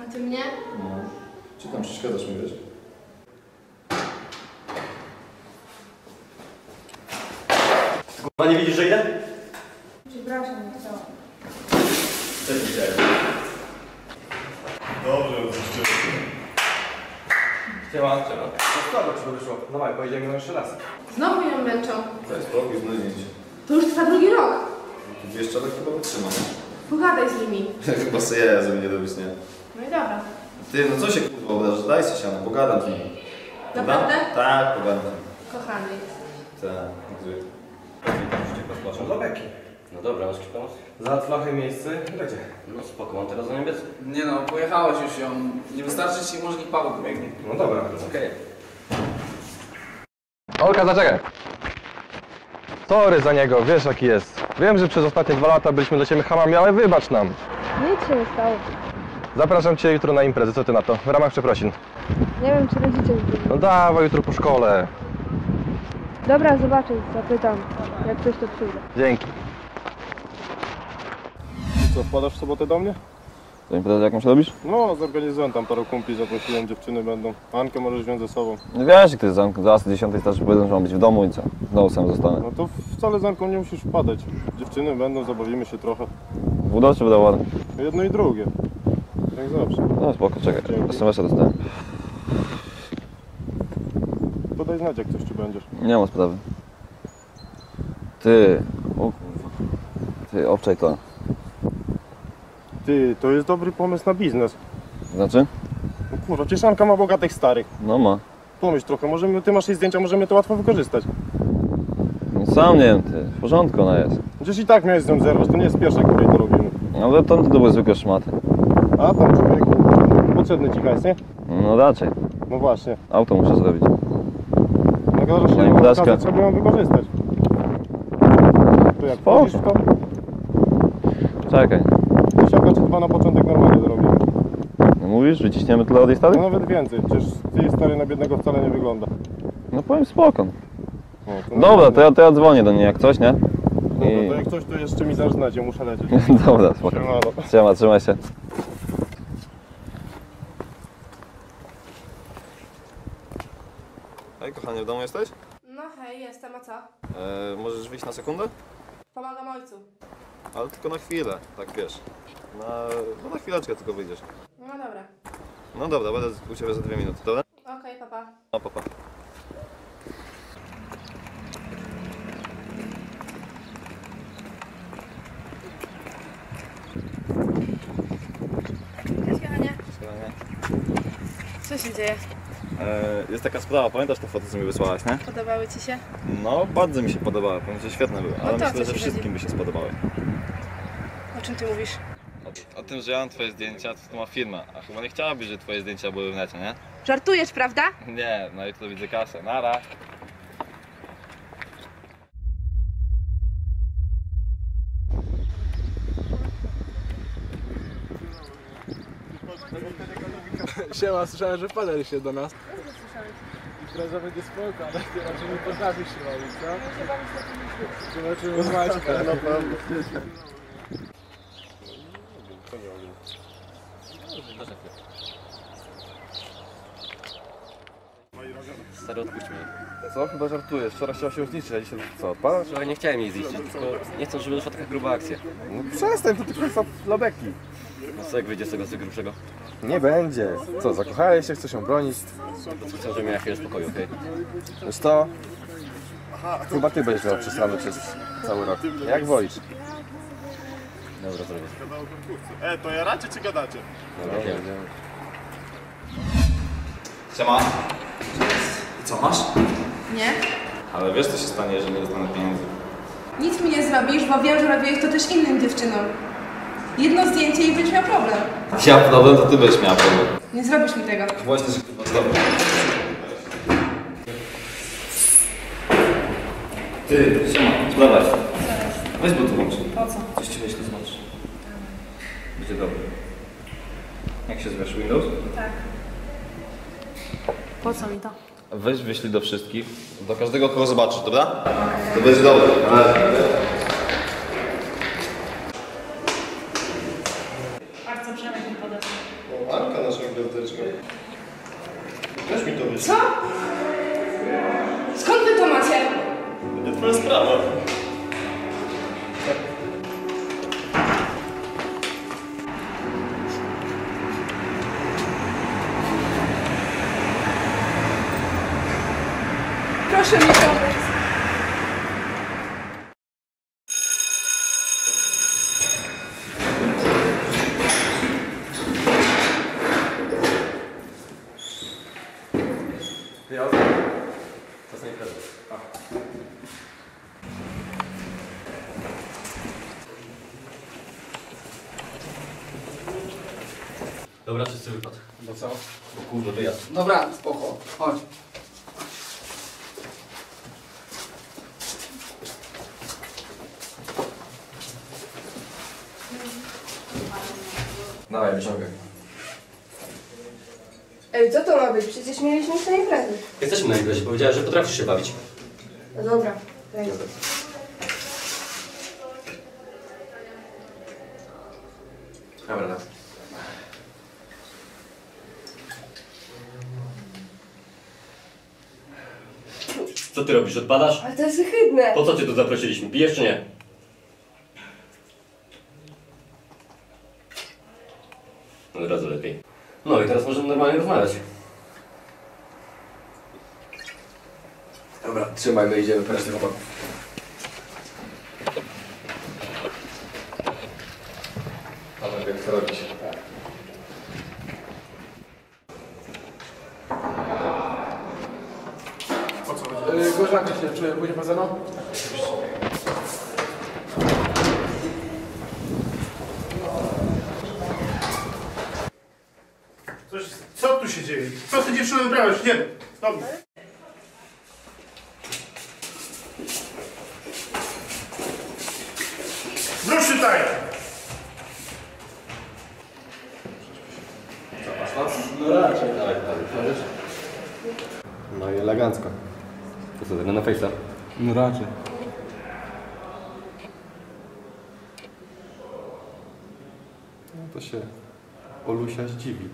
A ty mnie? No. Czy tam przeszkadzasz mi, wiesz? Kurwa, nie widzisz, że idę? Przepraszam, nie chciałam. Co ci chciałem? Dobrze, oczywiście. Siema, siema. No słabo ci to wyszło. Dawaj, pojedziemy no jeszcze raz. Znowu ją męczą. Daj spokój, znajdziecie. To już trwa drugi rok. Jeszcze tak chyba wytrzymam. Pogadaj z nimi. chyba sobie jaja ze mnie dobyć, nie? No i dobra. Ty, no co się kurwa obrażasz? Daj się siano, pogadam z nimi. Naprawdę? Tak, pogadam z nimi. Kochany. Tak, gdzie? No do beki. No dobra, masz pomóc? Za flachę miejsce będzie. No spoko, mam teraz za niemiec? Nie no, pojechałeś już ją. Nie wystarczy ci, może niech Paweł pobiegnie. No dobra. Okej. Olka, zaczekaj. Sorry za niego, wiesz jaki jest. Wiem, że przez ostatnie dwa lata byliśmy do ciebie hamami, ale wybacz nam. Nic się nie stało. Zapraszam cię jutro na imprezę, co ty na to? W ramach przeprosin. Nie wiem, czy rodzice już byli. No dawaj jutro po szkole. Dobra, zobaczę, zapytam. Jak coś to przyjdę. Dzięki. Co, wpadasz w sobotę do mnie? To imprezę jakąś robisz? No, zorganizowałem tam paru kumpli, zaprosiłem, dziewczyny będą. Ankę możesz wziąć ze sobą. No wiesz, jest zamk. Zaraz o 10 starszy powiedzą, że mam być w domu i co? Znowu sam zostanę. No to wcale z Anką nie musisz wpadać. Dziewczyny będą, zabawimy się trochę. Budo czy wydawane? Jedno i drugie. Jak zawsze. No spoko, czekaj. SMS-a dostałem. Podaj znać, jak coś ci będziesz. Nie ma sprawy. Ty, o kurwa. Ty, obczaj to. Ty, to jest dobry pomysł na biznes. Znaczy? No kurwa, przecież Anka ma bogatych starych. No ma. Pomyśl trochę, możemy, ty masz jej zdjęcia, możemy to łatwo wykorzystać. No sam nie wiem, ty. W porządku ona jest. Przecież i tak miałeś z nią zerwać, to nie jest pierwsza, której to robimy. Ale to, to były zwykłe szmaty. A tam człowieku, potrzebny ci hajs, nie? No raczej. No właśnie. Auto muszę zrobić. No to, że No blaszka. okazję, trzeba ją wykorzystać. To jak Spoko. wchodzisz w to, Czekaj. Dwa na początek normalnie zrobimy. No mówisz, wyciśniemy tyle od jej stary? No nawet więcej, przecież ty stary na biednego wcale nie wygląda. No powiem spoko. No, to Dobra, to ja, to ja dzwonię do niej jak coś, nie? Dobra, to jak coś, to jeszcze mi zaraz znać, ja muszę lecieć. Dobra, spoko. Siemano. Siema, trzymaj się. Hej, kochanie, w domu jesteś? No hej, jestem, a co? E, możesz wyjść na sekundę? Pomagam ojcu. Ale tylko na chwilę, tak wiesz. Na, no na chwileczkę tylko wyjdziesz. No dobra. No dobra, będę u Ciebie za dwie minuty, dobra? Okej, papa. No, papa. Cześć, kochanie. Co się dzieje? E, jest taka sprawa, pamiętasz te foty, co mi wysłałaś, nie? Podobały ci się? No, bardzo mi się podobały, powiem, że świetne były, ale to o myślę, co że ci wszystkim by się spodobały. O czym ty mówisz? O, o tym, że ja mam Twoje zdjęcia, to, to ma firma, a chyba nie chciałabyś, żeby Twoje zdjęcia były w necie, nie? Żartujesz, prawda? Nie, no i to widzę kasę, nara. Siema, słyszałem, że wpadaliście do nas. Impreza będzie spoko, ale ty raczej nie potrafisz się bawić, co? Zobaczymy z Maćka. Stary, odpuść mnie. Co? Chyba żartujesz. Wczoraj chciała się zniszczyć, a dzisiaj co, odpalasz? Wczoraj nie chciałem jej zniszczyć, tylko nie chcę, żeby doszła taka gruba akcja. No przestań, to tylko są dla beki. No co jak wyjdzie z tego co grubszego? Nie będzie. Co, zakochałeś się, chcesz ją bronić? To chcę, żeby miała chwilę spokoju, okej? Wiesz to? Chyba ty będziesz miał przesrany przez cały rok. Jak wolisz. Dobra, zrobię. E, to jaracie czy gadacie? Dobra, wiem. Siema. Co, masz? Nie? Ale wiesz, co się stanie, jeżeli nie dostanę pieniędzy? Nic mi nie zrobisz, bo wiem, że robiłeś to też innym dziewczynom. Jedno zdjęcie i będziesz miał problem. Ja problem, to Ty będziesz miała problem. Nie zrobisz mi tego. Właśnie, że chyba zrobię. Ty, siema, dawaj. Weź bo tu włącz. Po co? Coś ci wyślę, zobacz. Będzie dobry. Jak się zwiesz Windows? Po co mi to? Weź wyślij do wszystkich, do każdego kogo zobaczysz, dobra? To będzie dobre. Proszę mi pomóc. Ja Czas na imprezę. Dobra, wszyscy wypad. Bo co? O kurde, wyjazd. Dobra, spoko, chodź. Dawaj, wyciągaj. Ej, co to ma być? Przecież mieliśmy iść na imprezę. Jesteśmy na imprezie, powiedziałeś, że potrafisz się bawić. No dobra, daj. Dobra. Co ty robisz, odpadasz? Ale to jest ohydne. Po co cię tu zaprosiliśmy? Pijesz czy nie? Od razu lepiej. No i teraz możemy normalnie rozmawiać. Dobra, trzymaj, my idziemy po resztę chłopaków. Robić. Yy, Gorzanka się czuję, pójdzie po no? Coś, co tu się dzieje? Co ty dziewczyną wyprawiasz? Nie, dobra. Wróć tutaj! No i elegancko. To co, na fejsa? No raczej. No to się Olusia zdziwi.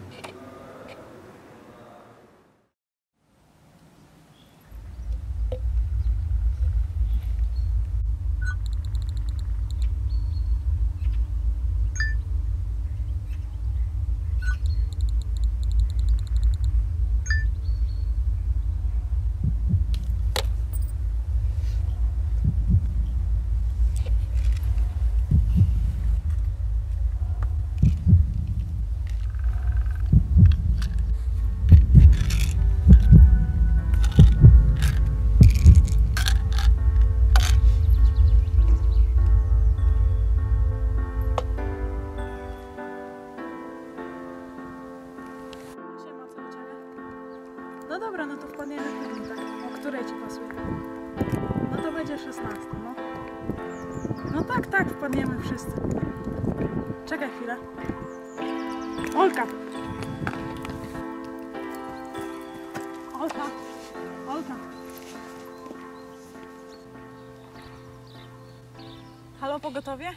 Pogotowie?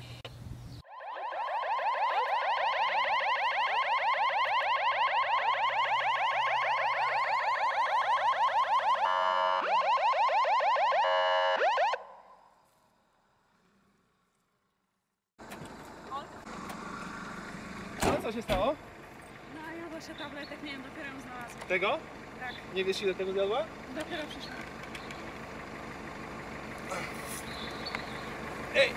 A co się stało? No, jadła się tabletek, nie wiem, dopiero ją znalazłam. Tego? Tak, Nie wiesz ile tego zjadła? dopiero przyszłam. Hey.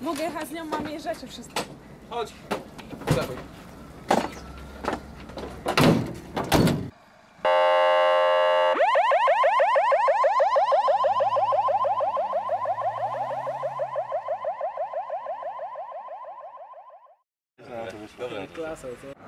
Mogę jechać z nią, mam jej rzeczy wszystkie. Chodź. Dawaj. Dobra. Klasa, co?